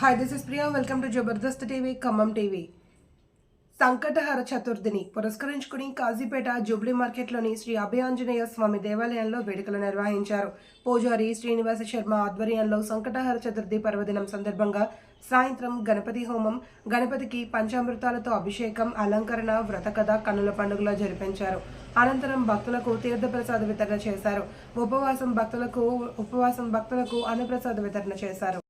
Hi this is Priya welcome to Jabardasth TV Khammam TV Sankatahara చతుర్థిని పురస్కరించుకుని Kazipet jubilee మార్కెట్లోని శ్రీ అభయాంజనేయ స్వామి దేవాలయంలో వేడుకలు నిర్వహించారు. పూజారి శ్రీనివాస శర్మ ఆధ్వర్యంలో సంకటహర చతుర్థి పర్వదినం సందర్భంగా సాయంత్రం గణపతి హోమం గణపతికి పంచామృతాలతో అభిషేకం అలంకరణ వ్రతకథ కన్నుల పండుగలో జరిపించారు. అనంతరం భక్తులకు తీర్థప్రసాద వితరణ చేశారు. ఉపవాసం భక్తులకు ఉపవాసం భక్తులకు అన్నప్రసాద వితరణ చేశారు.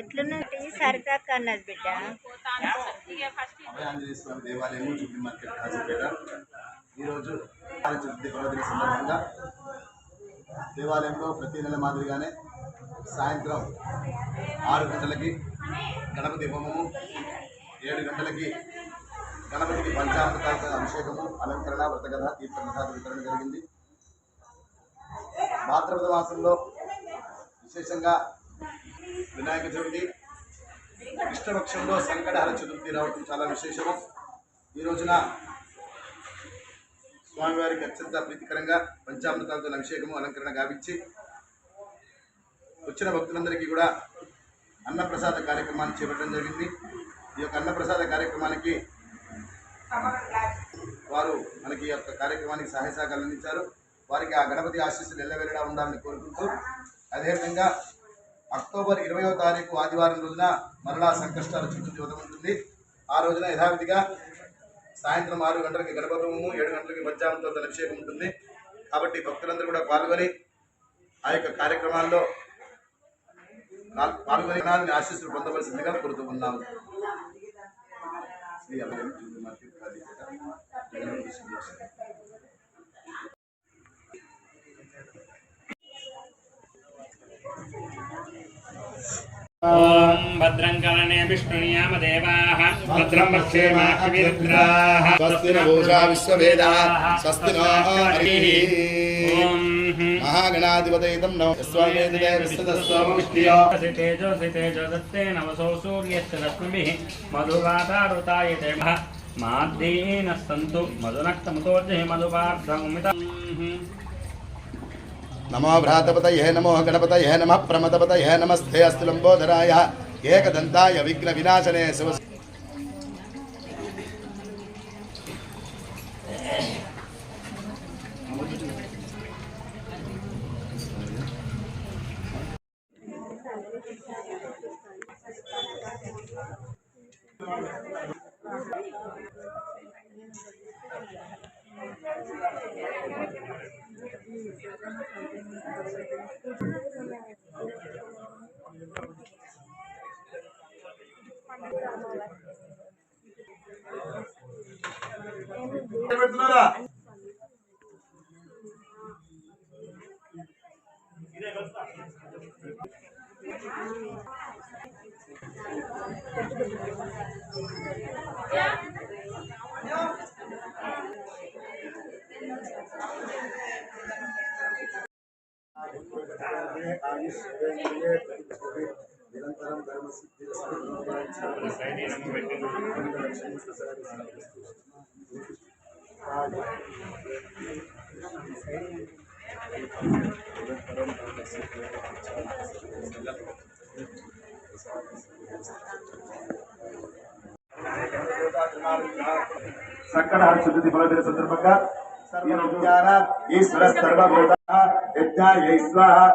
ఎట్లున్నది అన్నది బిడ్డ. దేవాలయము జూబ్లీ మార్కెట్ కాజీపేట. ఈరోజు చతుర్థి పర్వదిన సందర్భంగా దేవాలయంలో ప్రతి నెల మాదిరిగానే సాయంత్రం ఆరు గంటలకి గణపతి హోమము ఏడు గంటలకి గణపతికి పంచామృతాలతో అభిషేకము అలంకరణ వ్రతకథ తీర్థప్రసాద వితరణ జరిగింది. భాద్రపద మాసంలో విశేషంగా వినాయక చవితి కృష్ణపక్షంలో సంకటహర చతుర్థి రావటం చాలా విశేషము. ఈ రోజున స్వామివారికి అత్యంత ప్రీతికరంగా పంచామృతాలతో అభిషేకము అలంకరణ గావించి వచ్చిన భక్తులందరికీ కూడా అన్నప్రసాద కార్యక్రమాన్ని చేపట్టడం జరిగింది. ఈ యొక్క అన్నప్రసాద కార్యక్రమానికి వారు మనకి ఈ యొక్క కార్యక్రమానికి సహాయ సహకారాలు అందించారు. వారికి ఆ గణపతి ఆశీస్సులు ఎల్లవెల్లడా ఉండాలని కోరుకుంటూ అదేవిధంగా అక్టోబర్ ఇరవయో తారీఖు ఆదివారం రోజున మరలా సంకష్టాల చుట్టూ యువతం ఉంటుంది. ఆ రోజున యథావిధిగా సాయంత్రం ఆరు గంటలకి గణపతము ఏడు గంటలకి మధ్యాహ్నంతో అభిషేకం ఉంటుంది. కాబట్టి భక్తులందరూ కూడా పాల్గొని ఆ యొక్క కార్యక్రమాల్లో పాల్గొని ఆశీస్సులు పొందవలసిందిగా కోరుతూ ఉన్నాము. శ్రీ అభివృద్ధి మార్కెట్ भद्रं करणे विष्णुनियाम देवाः भद्रं वक्षेमाक्षिभिरुद्राः स्वस्ति न भूषा विश्वभेदाः स्वस्ति नो हरिः ॐ महागणाधिपते इदं नमो स्वामेदे विस्ततस्वमुष्टियो तेजो तेजो दत्ते नवसौ सूर्यश्च रश्मिभिः मधुवातारुतायते माद्धीनः सन्तु मधुनक्तमुतोर्जहि मधुपार्थमुमितम् नमो भ्रातपत यह नमो गणपत यह नम प्रमतपत यह नमस्ते अस्तु लंबोधराय एकदंताय विघ्न विनाशने शिव Thank you. ధర్మ సంకటహర చతుర్థి పర్వదిన సందర్భంగా సర్వజ్ఞాన ఈశ్వర సర్వభూత యజ్ఞాయై స్వాహ ప్రతిష్టాయై స్వాహ ఇది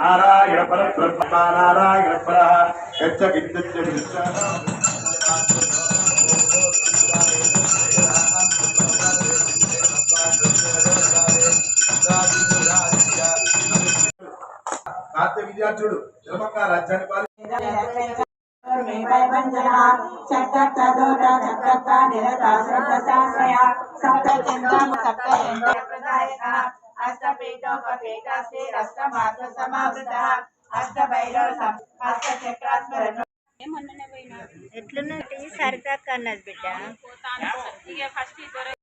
నారాయణ పరబ్రహ్మ నారాయణ పర యచ్చ కించిత్ విశ్వ విద్యార్థుడు ధర్మక్క రాజ్యాన్ని పాలి ఎట్లున్నది సరితక్క అన్నది బిడ్డ ఇక ఫస్ట్ ఇద్దరు